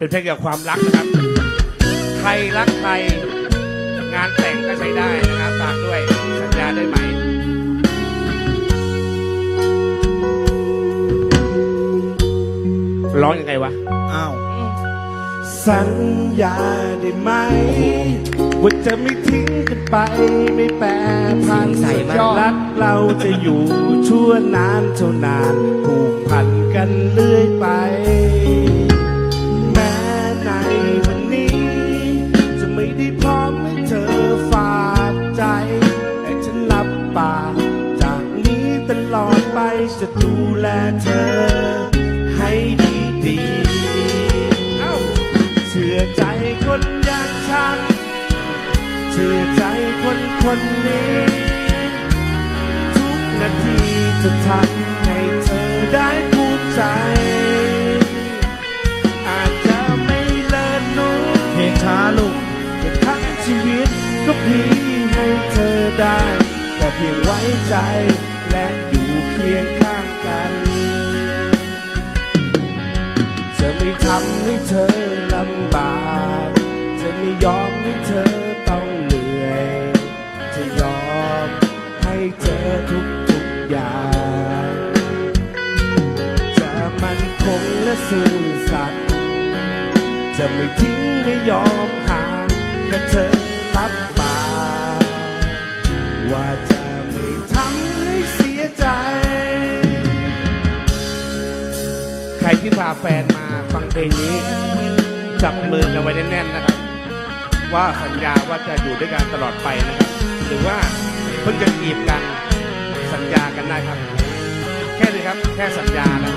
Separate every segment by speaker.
Speaker 1: เป็นเพลงเกี่ยวกับความรักนะครับ ใครรักใครงานแต่งก็ใช้ได้นะครับฝากด้วยสัญญาได้ไหมร้องยังไงวะ
Speaker 2: อ้าว
Speaker 3: สัญญาได้ไหม ว่าจะไม่ทิ้งกันไป ไม่แปรพัน
Speaker 4: ใส่มาก
Speaker 3: รักเราจะอยู่ชั่วนานเท่านานผูกพันกันเรื่อยไป จะดูแลเธอให้ดีดีๆเอ้าเชื่อใจคนอย่างฉัน เชื่อใจคนคนนี้ ทุกนาทีจะทำให้เธอได้ภูมิใจ อาจจะไม่เลิศรู้
Speaker 2: เพลงช้าลูก
Speaker 3: แต่ทั้งชีวิตก็เพียงให้เธอได้ แต่เพียงไว้ใจและอยู่เคียงข้างกัน จะไม่ทำให้เธอลำบาก จะไม่ยอมให้เธอต้องเหนื่อย จะยอมให้เธอทุกทุกๆอย่าง จะมันคงและซื่อสัตย์ จะไม่ทิ้งไม่ยอมห่างแค่เธอรับปากว่าจะไม่ทำให้เสียใจ
Speaker 1: รที่พาแฟนมาฟังเพลงนี้ จับมือกันไว้แน่นๆนะครับ ว่าสัญญาว่าจะอยู่ด้วยกันตลอดไปนะครับ หรือว่าเพิ่งจะจีบกันสัญญากันได้ครับ แค่นี้ครับแค่สัญญานะ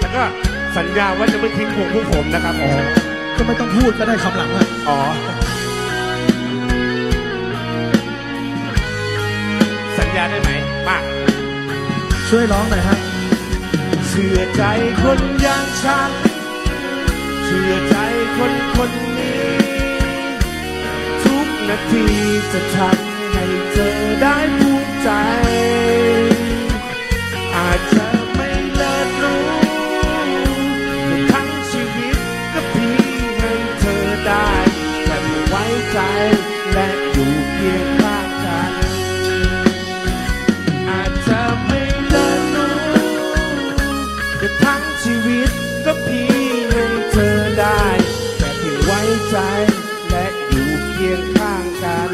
Speaker 1: แล้วก็สัญญาว่าจะไม่ทิ้งพวงพวกผมนะครับ
Speaker 2: อ๋อก็ไม่ต้องพูดก็ได้คำหลังอะ
Speaker 1: อ๋อสัญญาได้ไหมมา
Speaker 2: ช่วยร้องหน่อยฮะ
Speaker 3: เชื่อใจคนอย่างฉัน เชื่อใจคนคนนี้ ทุกนาทีจะทำให้เธอได้ภูมิใจ อาจจะไม่เลิศรู้แต่ทั้งชีวิตก็เพียงให้เธอได้แค่ไว้ใจ ทั้งชีวิตก็เพียงให้เธอได้แค่เพียงไว้ใจและอยู่เคียงข้างกัน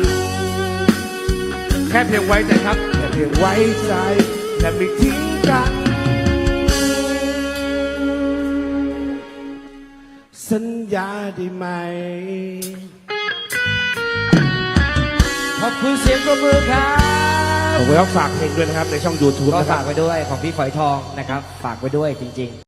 Speaker 1: แค่เพียงไว้ใจครับ
Speaker 3: แค่เพียงไว้ใจและไม่ทิ้งกัน สัญญาได้ไหม
Speaker 4: ขอบคุณเสียงปรบมือครับ
Speaker 1: ผมก็ต้องฝากเพลงด้วยนะครับในช่อง YouTube
Speaker 4: ก็
Speaker 1: นะครับ
Speaker 4: ฝากไว้ด้วยของพี่ฝอยทองนะครับ ฝากไว้ด้วยจริง ๆ